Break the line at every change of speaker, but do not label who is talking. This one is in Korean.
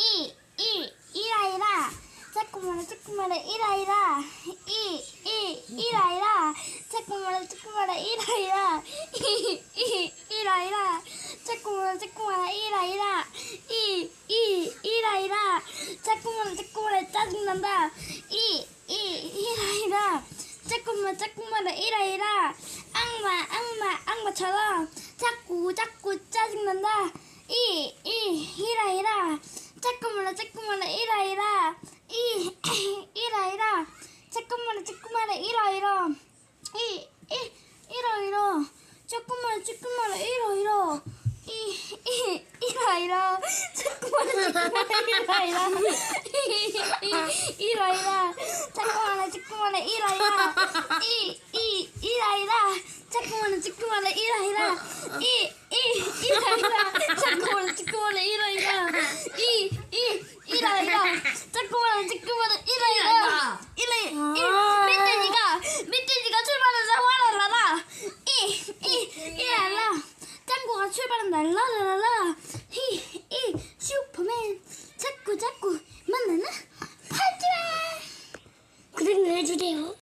이, 이, 이라이라. 자꾸 말해, 자꾸 말해, 이라이라. 이, 이, 이라이라. 자꾸 말해, 자꾸 말해, 이라이라. 이, 이, 이라이라. 자꾸 말해, 자꾸 말해, 이라이라. 이, 이, 이라이라. 자꾸 말해, 자꾸 말해, 짜증난다. 이, 이, 이라이라. 자꾸 말해, 자꾸 말해, 이라이라. 악마, 악마, 악마처럼 자꾸, 자꾸 짜증난다. 이, 이, 이라이라. 말해, 자꾸 말해, 이라 이라. 이, 이라 이라. 자꾸 말해, 자꾸 말해, 이라 이라. 이, 이, 이라 이라. 자꾸 말해, 자꾸 말해, 이라 이라. 이, 이, 이라 이라. 자꾸 말해, 자꾸 말해, 이라 이라. 이, 이, 이라 이라. 자꾸 말해, 자꾸 말해, 이라 이라. 이, 이, 이라 이라. 자꾸 말해, 자꾸 말해, 이라 이라. 이, 이, 이라 이라. 자꾸 말해, 자꾸 말해, 이라이라. 이, 이, 이라이라. 자꾸 말해, 자꾸 말해, 이라이라. 이라이, 이, 멧돼지가, 멧돼지가 출발해서 와라라라. 이, 이, 이라이라. 짱구가 출발한다. 라라라라. 히, 이, 슈퍼맨. 자꾸, 자꾸 만나는 파이트맨.
구독 눌러주세요.